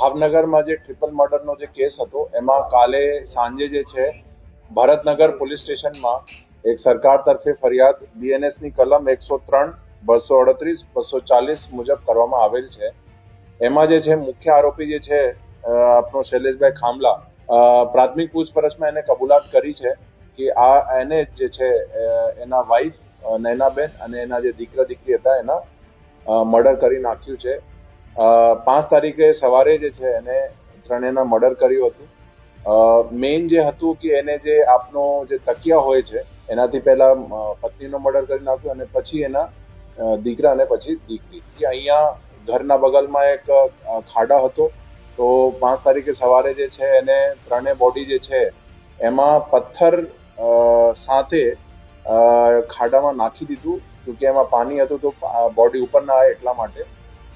ભાવનગરમાં જે ટ્રિપલ મર્ડરનો જે કેસ હતો, એમાં કાલે સાંજે જે છે, ભરતનગર પોલીસ સ્ટેશનમાં એક સરકાર તરફે ફરિયાદ બીએનએસની કલમ એકસો ત્રણ, બસો અડત્રીસ, બસો ચાલીસ મુજબ કરવામાં આવેલ છે. એમાં જે છે, મુખ્ય આરોપી જે છે આપણો શૈલેષભાઈ ખામલા પ્રાથમિક પૂછપરછમાં એને કબૂલાત કરી છે કે આ એને જે છે એના વાઈફ નૈનાબેન અને એના જે દીકરા દીકરી હતા, એના મર્ડર કરી નાખ્યું છે. પાંચ તારીખે સવારે જે છે એને ત્રણેયના મર્ડર કર્યું હતું. મેઇન જે હતું કે એને જે આપનો જે તકિયા હોય છે, એનાથી પહેલા પત્નીનો મર્ડર કરી નાખ્યો અને પછી એના દીકરા અને પછી દીકરી. કે અહીંયા ઘરના બગલમાં એક ખાડા હતો, તો પાંચ તારીખે સવારે જે છે એને ત્રણેય બોડી જે છે, એમાં પથ્થર સાથે ખાડામાં નાખી દીધું કે એમાં પાણી હતું તો બોડી ઉપર ના આવે એટલા માટે.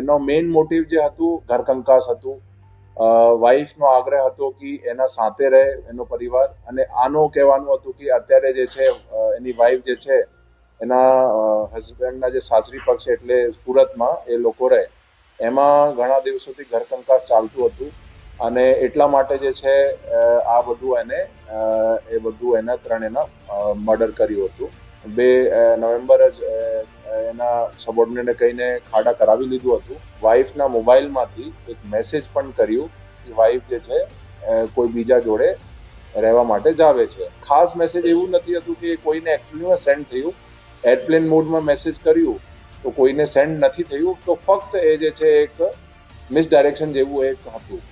એનો મેઇન મોટિવ જે હતું, ઘરકંકાસ હતું. વાઈફનો આગ્રહ હતો કે એના સાથે રહે, એનો પરિવાર. અને આનો કહેવાનું હતું કે અત્યારે જે છે એની વાઈફ જે છે, એના હસબન્ડના જે સાસરી પક્ષ એટલે સુરતમાં એ લોકો રહે. એમાં ઘણા દિવસોથી ઘરકંકાસ ચાલતું હતું. અને એટલા માટે જે છે આ બધું એને એ બધું એના ત્રણેયના મર્ડર કર્યું હતું. બે નવેમ્બર જ એના સબોર્ડિનેટને કહીને ખાડા કરાવી લીધું હતું. વાઈફના મોબાઈલમાંથી એક મેસેજ પણ કર્યું કે વાઈફ જે છે કોઈ બીજા જોડે રહેવા માટે જાવે છે. ખાસ મેસેજ એવું નથી હતું કે કોઈને એકચ્યુઅલીમાં સેન્ડ થયું. એરપ્લેન મોડમાં મેસેજ કર્યું તો કોઈને સેન્ડ નથી થયું. તો ફક્ત એ જે છે એક મિસડાયરેક્શન જેવું એક હતું.